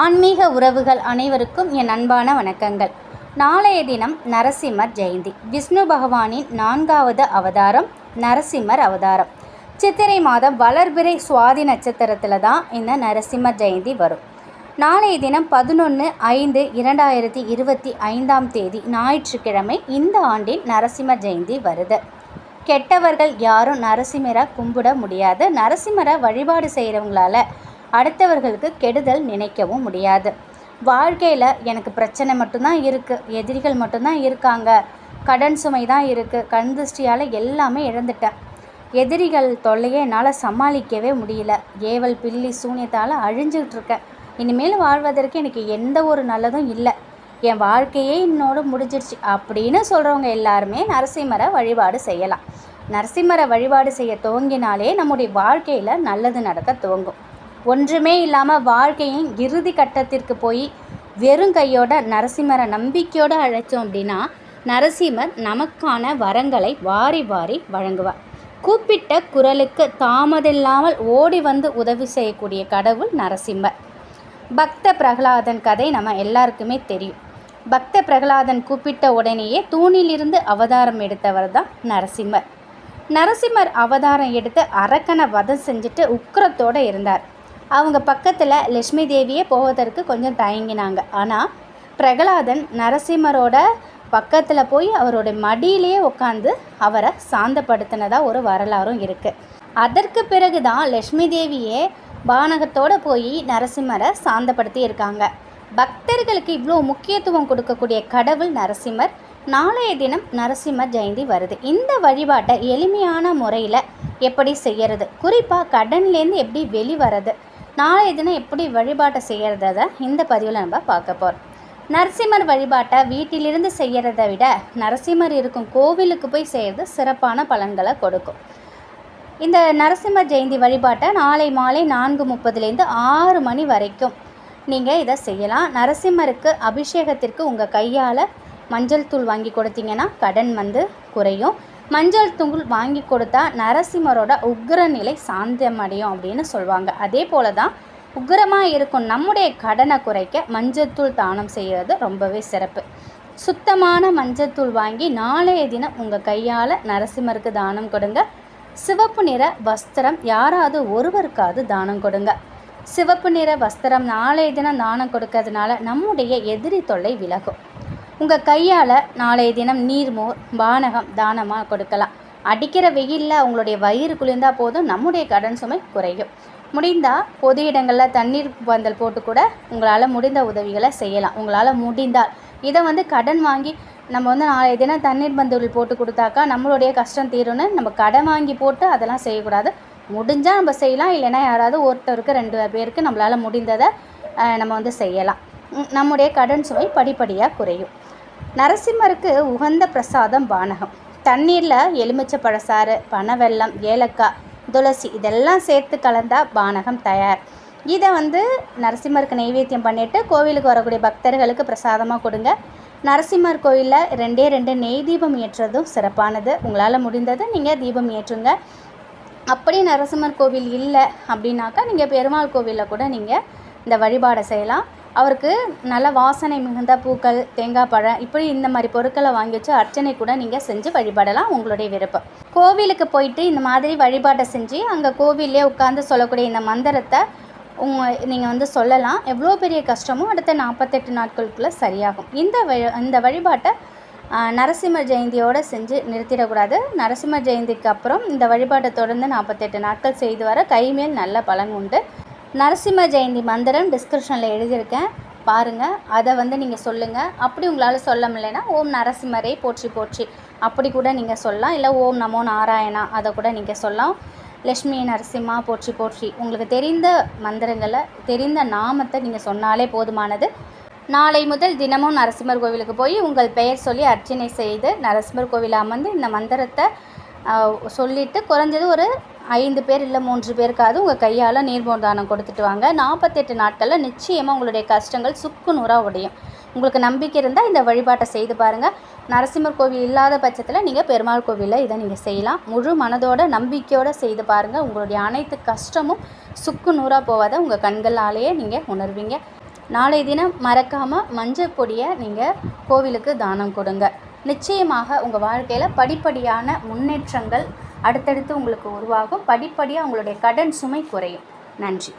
ஆன்மீக உறவுகள் அனைவருக்கும் என் அன்பான வணக்கங்கள். நாளைய தினம் நரசிம்மர் ஜெயந்தி. விஷ்ணு பகவானின் நான்காவது அவதாரம் நரசிம்மர் அவதாரம். சித்திரை மாதம் வளர்பிறை சுவாதி நட்சத்திரத்தில் தான் இந்த நரசிம்மர் ஜெயந்தி வரும். நாளைய தினம் பதினொன்று ஐந்து இரண்டாயிரத்தி இருபத்தி ஐந்தாம் தேதி ஞாயிற்றுக்கிழமை இந்த ஆண்டின் நரசிம்மர் ஜெயந்தி வருது. கெட்டவர்கள் யாரும் நரசிம்மரை கும்பிட முடியாது. நரசிம்மரை வழிபாடு செய்கிறவங்களால அடுத்தவர்களுக்கு கெடுதல் நினைக்கவும் முடியாது. வாழ்க்கையில் எனக்கு பிரச்சனை மட்டும்தான் இருக்குது எதிரிகள் மட்டும்தான் இருக்காங்க. கடன் சுமை தான் இருக்குது கண் திருஷ்டியால் எல்லாமே இழந்துட்டேன். எதிரிகள் தொல்லையை என்னால் சமாளிக்கவே முடியல. ஏவல் பில்லி சூனியத்தால் அழிஞ்சுக்கிட்டு இருக்கேன். இனிமேல் வாழ்வதற்கு எனக்கு எந்த ஒரு நல்லதும் இல்லை. என் வாழ்க்கையே இன்னோடு முடிஞ்சிருச்சு அப்படின்னு சொல்கிறவங்க எல்லாருமே நரசிம்மரை வழிபாடு செய்யலாம். நரசிம்மரை வழிபாடு செய்ய துவங்கினாலே நம்முடைய வாழ்க்கையில் நல்லது நடக்க துவங்கும். ஒன்றுமே இல்லாமல் வாழ்க்கையின் இறுதி கட்டத்திற்கு போய் வெறும் கையோட நரசிம்மரை நம்பிக்கையோடு அழைச்சோம் அப்படின்னா நரசிம்மர் நமக்கான வரங்களை வாரி வாரி வழங்குவார். கூப்பிட்ட குரலுக்கு தாமதில்லாமல் ஓடி வந்து உதவி செய்யக்கூடிய கடவுள் நரசிம்மர். பக்த பிரகலாதன் கதை நம்ம எல்லாருக்குமே தெரியும். பக்த பிரகலாதன் கூப்பிட்ட உடனேயே தூணிலிருந்து அவதாரம் எடுத்தவர் தான் நரசிம்மர். நரசிம்மர் அவதாரம் எடுத்து அரக்கனை வதம் செஞ்சுட்டு உக்கரத்தோடு இருந்தார். அவங்க பக்கத்தில் லட்சுமி தேவியே போவதற்கு கொஞ்சம் தயங்கினாங்க. ஆனால் பிரகலாதன் நரசிம்மரோட பக்கத்தில் போய் அவரோட மடியிலேயே உட்காந்து அவரை சாந்தப்படுத்தினதாக ஒரு வரலாறும் இருக்குது அதற்கு பிறகு தான் லட்சுமி தேவியே பானகத்தோடு போய் நரசிம்மரை சாந்தப்படுத்தி இருக்காங்க. பக்தர்களுக்கு இவ்வளோ முக்கியத்துவம் கொடுக்கக்கூடிய கடவுள் நரசிம்மர் நாளைய தினம் நரசிம்மர் ஜெயந்தி வருது. இந்த வழிபாட்டை எளிமையான முறையில் எப்படி செய்யறது? குறிப்பாக கடன்லேருந்து எப்படி வெளிவரது? நாளைய தினம் எப்படி வழிபாட்டை செய்கிறத இந்த பதிவில் நம்ம பார்க்க போகிறோம் நரசிம்மர் வழிபாட்டை வீட்டிலிருந்து செய்கிறத விட நரசிம்மர் இருக்கும் கோவிலுக்கு போய் செய்கிறது சிறப்பான பலன்களை கொடுக்கும். இந்த நரசிம்மர் ஜெயந்தி வழிபாட்டை நாளை மாலை நான்கு முப்பதுலேருந்து ஆறு மணி வரைக்கும் நீங்கள் இதை செய்யலாம். நரசிம்மருக்கு அபிஷேகத்திற்கு உங்கள் கையால் மஞ்சள் தூள் வாங்கி கொடுத்தீங்கன்னா கடன் வந்து குறையும். மஞ்சள் தூள் வாங்கி கொடுத்தா நரசிம்மரோட உக்ரநிலை சாந்தமடையும் அப்படின்னு சொல்லுவாங்க அதே போல தான் உக்கிரமாக இருக்கும் நம்முடைய கடனை குறைக்க மஞ்சத்தூள் தானம் செய்கிறது ரொம்பவே சிறப்பு. சுத்தமான மஞ்சத்தூள் வாங்கி நாளைய தினம் உங்கள் கையால் நரசிம்மருக்கு தானம் கொடுங்க. சிவப்பு நிற வஸ்திரம் யாராவது ஒருவருக்காவது தானம் கொடுங்க. சிவப்பு நிற வஸ்திரம் நாளைய தினம் தானம் கொடுக்கறதுனால நம்முடைய எதிரி தொல்லை விலகும். உங்கள் கையால் நாளைய தினம் நீர்மோர் பானகம் தானமாக கொடுக்கலாம். அடிக்கிற வெயிலில் அவங்களுடைய வயிறு குளிர்ந்தால் போதும் நம்முடைய கடன் சுமை குறையும். முடிந்தால் பொது இடங்களில் தண்ணீர் பந்தல் போட்டு கூட உங்களால் முடிந்த உதவிகளை செய்யலாம். உங்களால் முடிந்தால். இதை வந்து கடன் வாங்கி நம்ம வந்து நாளைய தினம் தண்ணீர் பந்தல் போட்டு கொடுத்தாக்கா நம்மளுடைய கஷ்டம் தீரும்னு நம்ம கடன் வாங்கி போட்டு அதெல்லாம் செய்யக்கூடாது. முடிஞ்சால் நம்ம செய்யலாம். இல்லைன்னா யாராவது ஒருத்தருக்கு ரெண்டு பேருக்கு நம்மளால் முடிந்ததை நம்ம வந்து செய்யலாம். நம்முடைய கடன் சுமை படிப்படியாக குறையும். நரசிம்மருக்கு உகந்த பிரசாதம் பானகம் தண்ணீரில் எலுமிச்சை பழசாறு பனவெல்லம் ஏலக்காய் துளசி இதெல்லாம் சேர்த்து கலந்தால் பானகம் தயார். இதை வந்து நரசிம்மருக்கு நைவேத்தியம் பண்ணிவிட்டு கோவிலுக்கு வரக்கூடிய பக்தர்களுக்கு பிரசாதமாக கொடுங்க. நரசிம்மர் கோயிலில் ரெண்டே ரெண்டு நெய் தீபம் ஏற்றுறதும் சிறப்பானது. உங்களால் முடிந்தது நீங்கள் தீபம் ஏற்றுங்க. அப்படி நரசிம்மர் கோவில் இல்லை அப்படின்னாக்கா நீங்கள் பெருமாள் கோவிலில் கூட நீங்கள் இந்த வழிபாடை செய்யலாம். அவருக்கு நல்ல வாசனை மிகுந்த பூக்கள் தேங்காய் பழம் இப்படி இந்த மாதிரி பொருட்களை வாங்கி வச்சு அர்ச்சனை கூட நீங்கள் செஞ்சு வழிபடலாம் உங்களுடைய விருப்பம். கோவிலுக்கு போயிட்டு இந்த மாதிரி வழிபாட்டை செஞ்சு அங்கே கோவிலே உட்காந்து சொல்லக்கூடிய இந்த மந்திரத்தை உங்க நீங்கள் வந்து சொல்லலாம். எவ்வளோ பெரிய கஷ்டமும் அடுத்த நாற்பத்தெட்டு நாட்களுக்குள்ளே சரியாகும். இந்த வழி இந்த வழிபாட்டை நரசிம்மர் ஜெயந்தியோடு செஞ்சு நிறுத்திடக்கூடாது. நரசிம்மர் ஜெயந்திக்கு அப்புறம் இந்த வழிபாட்டை தொடர்ந்து நாற்பத்தெட்டு நாட்கள் செய்து வர கைமேல் நல்ல பலன் உண்டு. நரசிம்ம ஜெயந்தி மந்திரம் டிஸ்கிரிப்ஷனில் எழுதியிருக்கேன். பாருங்கள் அதை வந்து நீங்கள் சொல்லுங்கள் அப்படி உங்களால் சொல்ல முடியலைன்னா ஓம் நரசிம்மரே போற்றி போற்றி. அப்படி கூட நீங்கள் சொல்லலாம். இல்லை ஓம் நமோ நாராயணா அதை கூட நீங்கள் சொல்லலாம். லக்ஷ்மி நரசிம்மா போற்றி போற்றி. உங்களுக்கு தெரிந்த மந்திரங்களை தெரிந்த நாமத்தை நீங்கள் சொன்னாலே போதுமானது. நாளை முதல் தினமும் நரசிம்மர் கோவிலுக்கு போய் உங்கள் பெயர் சொல்லி அர்ச்சனை செய்து நரசிம்மர் கோவில் அமர்ந்து இந்த மந்திரத்தை சொல்லிவிட்டு குறைஞ்சது ஒரு ஐந்து பேர் இல்லை மூன்று பேருக்காவது உங்கள் கையால் நீர்மோர் தானம் கொடுத்துட்டு வாங்க. நாற்பத்தெட்டு நாட்களில் நிச்சயமாக உங்களுடைய கஷ்டங்கள் சுக்கு நூறாக உடையும். உங்களுக்கு நம்பிக்கை இருந்தால் இந்த வழிபாட்டை செய்து பாருங்கள் நரசிம்மர் கோவில் இல்லாத பட்சத்தில் நீங்கள் பெருமாள் கோவிலில் இதை நீங்கள் செய்யலாம். முழு மனதோட நம்பிக்கையோடு செய்து பாருங்கள் உங்களுடைய அனைத்து கஷ்டமும் சுக்கு நூறாக போவாத உங்கள் கண்களாலேயே நீங்கள் உணர்வீங்க. நாளை தினம் மறக்காமல் மஞ்சள் பொடியை நீங்கள் கோவிலுக்கு தானம் கொடுங்க. நிச்சயமாக உங்கள் வாழ்க்கையில் படிப்படியான முன்னேற்றங்கள் அடுத்தடுத்து உங்களுக்கு உருவாகும் படிப்படியாக உங்களுடைய கடன் சுமை குறையும். நன்றி.